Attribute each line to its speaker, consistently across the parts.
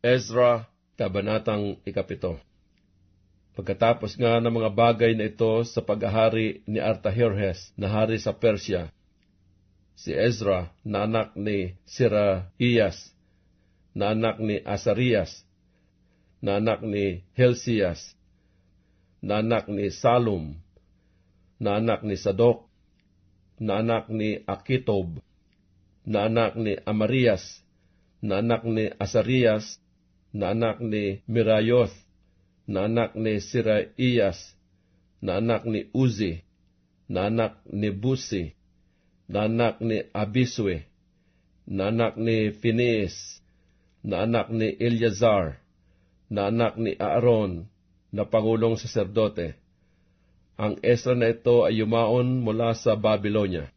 Speaker 1: Ezra, Kabanatang Ikapito. Pagkatapos nga ng mga bagay na ito sa paghahari ni Artaherhes na hari sa Persya, si Ezra na anak ni Siraiyas, na anak ni Asarias, na anak ni Helsias, na anak ni Salum, na anak ni Sadok, na anak ni Akitob, na anak ni Amarias, na anak ni Asarias, na anak ni Mirayoth, na anak ni Siraiyas, na anak ni Uzi, na anak ni Busi, na anak ni Abiswe, na anak ni Phineas, na anak ni Eleazar, na anak ni Aaron, na pangulong saserdote. Ang Esra na ito ay yumaon mula sa Babylonia.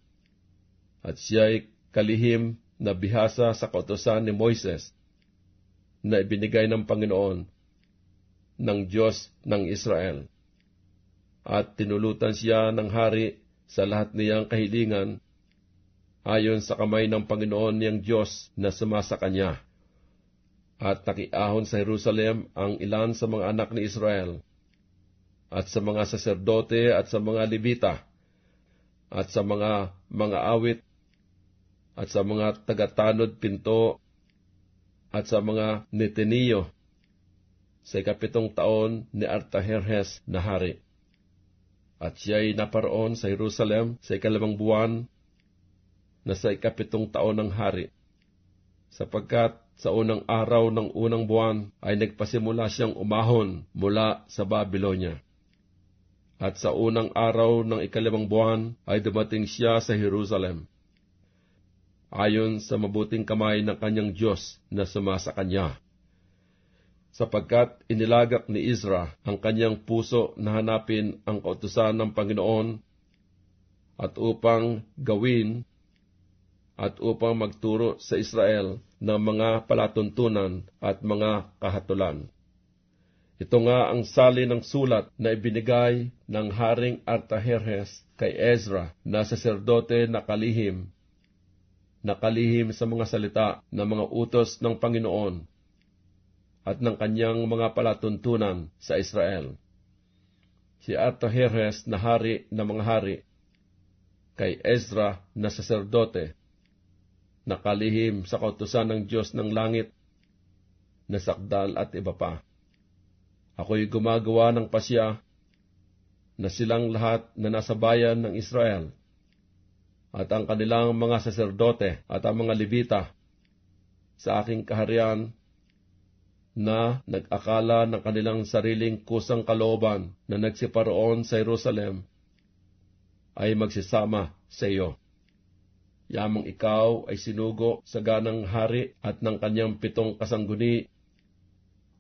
Speaker 1: At siya'y kalihim na bihasa sa kautosan ni Moises na ibinigay ng Panginoon ng Diyos ng Israel. At tinulutan siya ng hari sa lahat niyang kahilingan ayon sa kamay ng Panginoon niyang Diyos na sumasa kanya. At nakiahon sa Jerusalem ang ilan sa mga anak ni Israel at sa mga saserdote at sa mga libita, at sa mga mga awit, at sa mga tagatanod pinto, at sa mga neteniyo, sa ikapitong taon ni Artaherhes na hari. At siya'y naparoon sa Jerusalem sa ikalimang buwan na sa ikapitong taon ng hari, sapagkat sa unang araw ng unang buwan ay nagpasimula siyang umahon mula sa Babylonia at sa unang araw ng ikalimang buwan ay dumating siya sa Jerusalem. Ayon sa mabuting kamay ng kanyang Diyos na sumasa kanya. Sapagkat inilagak ni Izra ang kanyang puso na hanapin ang kautusan ng Panginoon at upang gawin at upang magturo sa Israel ng mga palatuntunan at mga kahatulan. Ito nga ang sali ng sulat na ibinigay ng Haring Artaherhes kay Ezra na saserdote na kalihim, na kalihim sa mga salita ng mga utos ng Panginoon at ng kanyang mga palatuntunan sa Israel. Si Artaherhes na hari ng mga hari, kay Ezra na saserdote, na kalihim sa kautusan ng Diyos ng langit, na sakdal at iba pa Ako'y gumagawa ng pasya na silang lahat na nasa bayan ng Israel at ang kanilang mga saserdote at ang mga libita sa aking kaharian na nag-akala ng kanilang sariling kusang kalooban na nagsiparoon sa Jerusalem ay magsisama sa iyo. Yamang ikaw ay sinugo sa ganang hari at ng kanyang pitong kasangguni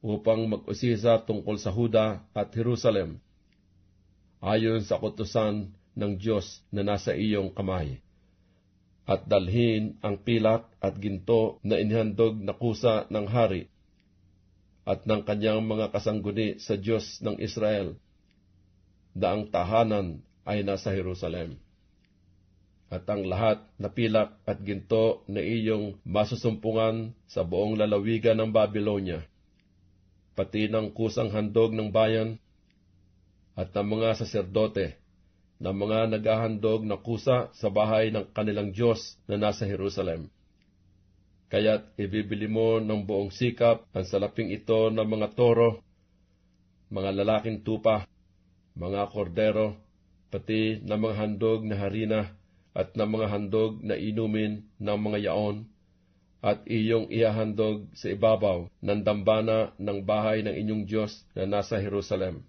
Speaker 1: upang mag-usisa tungkol sa Huda at Jerusalem, ayon sa kutusan ng Diyos na nasa iyong kamay. At dalhin ang pilak at ginto na inihandog na kusa ng hari at ng kanyang mga kasangguni sa Diyos ng Israel, na ang tahanan ay nasa Jerusalem. At ang lahat na pilak at ginto na iyong masusumpungan sa buong lalawigan ng Babylonia, pati ng kusang handog ng bayan at ng mga saserdote na mga naghahandog na kusa sa bahay ng kanilang Diyos na nasa Jerusalem. Kaya't ibibili mo ng buong sikap ang salaping ito ng mga toro, mga lalaking tupa, mga kordero, pati ng mga handog na harina at ng mga handog na inumin ng mga yaon, at iyong ihahandog sa ibabaw ng dambana ng bahay ng inyong Diyos na nasa Jerusalem.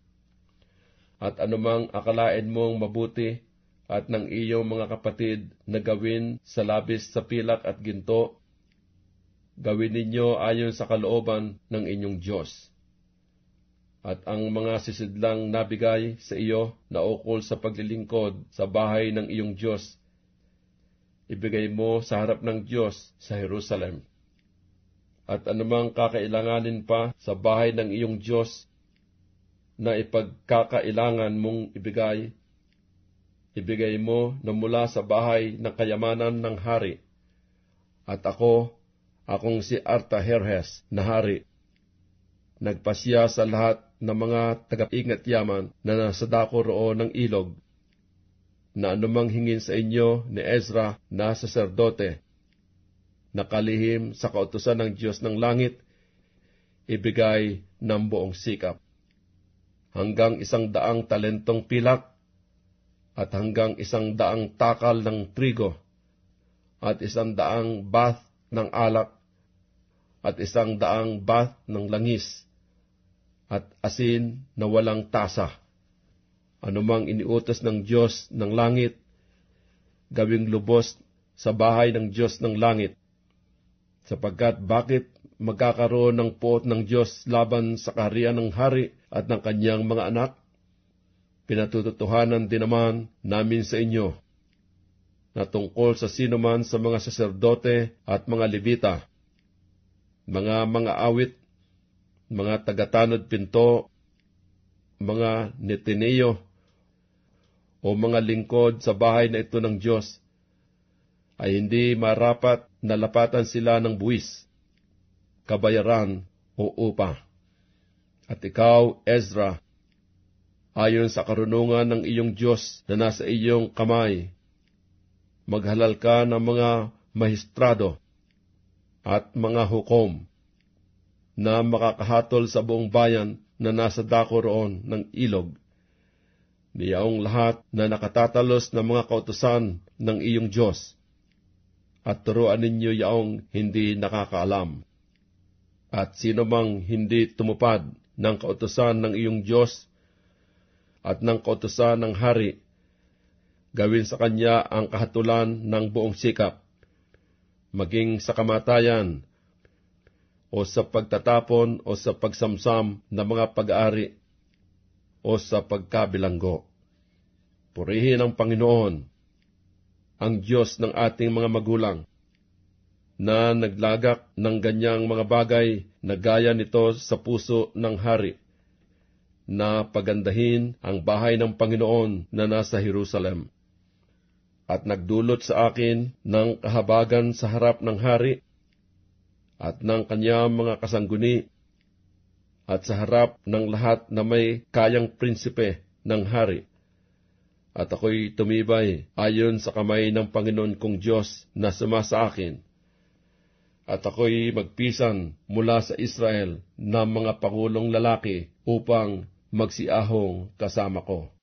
Speaker 1: At anumang akalain mong mabuti at ng iyong mga kapatid na gawin sa labis sa pilak at ginto, gawin ninyo ayon sa kalooban ng inyong Diyos. At ang mga sisidlang nabigay sa iyo na ukol sa paglilingkod sa bahay ng iyong Diyos ibigay mo sa harap ng Diyos sa Jerusalem. At anumang kakailanganin pa sa bahay ng iyong Diyos na ipagkakailangan mong ibigay, ibigay mo na mula sa bahay ng kayamanan ng hari. At ako, akong si Artaherhes na hari, nagpasya sa lahat ng mga tagaingat yaman na nasa dako roon ng ilog, na anumang hingin sa inyo ni Ezra na saserdote, nakalihim sa kautusan ng Diyos ng langit, ibigay ng buong sikap. Hanggang isang daang talentong pilak at hanggang isang daang takal ng trigo at isang daang bath ng alak at isang daang bath ng langis at asin na walang tasa. Anumang iniutos ng Diyos ng langit, gawing lubos sa bahay ng Diyos ng langit. Sapagkat bakit magkakaroon ng puot ng Diyos laban sa kaharian ng hari at ng kanyang mga anak? Pinatututuhanan din naman namin sa inyo na tungkol sa sino man sa mga saserdote at mga libita, mga mga awit, mga tagatanod pinto, mga netineo, o mga lingkod sa bahay na ito ng Diyos, ay hindi marapat na lapatan sila ng buwis, kabayaran o upa. At ikaw, Ezra, ayon sa karunungan ng iyong Diyos na nasa iyong kamay, maghalal ka ng mga mahistrado at mga hukom na makakahatol sa buong bayan na nasa dako roon ng ilog. Niyaong lahat na nakatatalos ng mga kautusan ng iyong Diyos at turuan ninyo yaong hindi nakakaalam. At sino mang hindi tumupad ng kautusan ng iyong Diyos at ng kautusan ng hari, gawin sa kanya ang kahatulan ng buong sikap, maging sa kamatayan, o sa pagtatapon o sa pagsamsam ng mga pag-aari o sa pagkabilanggo. Purihin ang Panginoon, ang Diyos ng ating mga magulang, na naglagak ng ganyang mga bagay na gaya nito sa puso ng hari, na pagandahin ang bahay ng Panginoon na nasa Jerusalem. At nagdulot sa akin ng kahabagan sa harap ng hari at ng kanyang mga kasangguni at sa harap ng lahat na may kayang prinsipe ng hari. At ako'y tumibay ayon sa kamay ng Panginoon kong Diyos na suma sa akin. At ako'y magpisan mula sa Israel ng mga pangulong lalaki upang magsiahong kasama ko.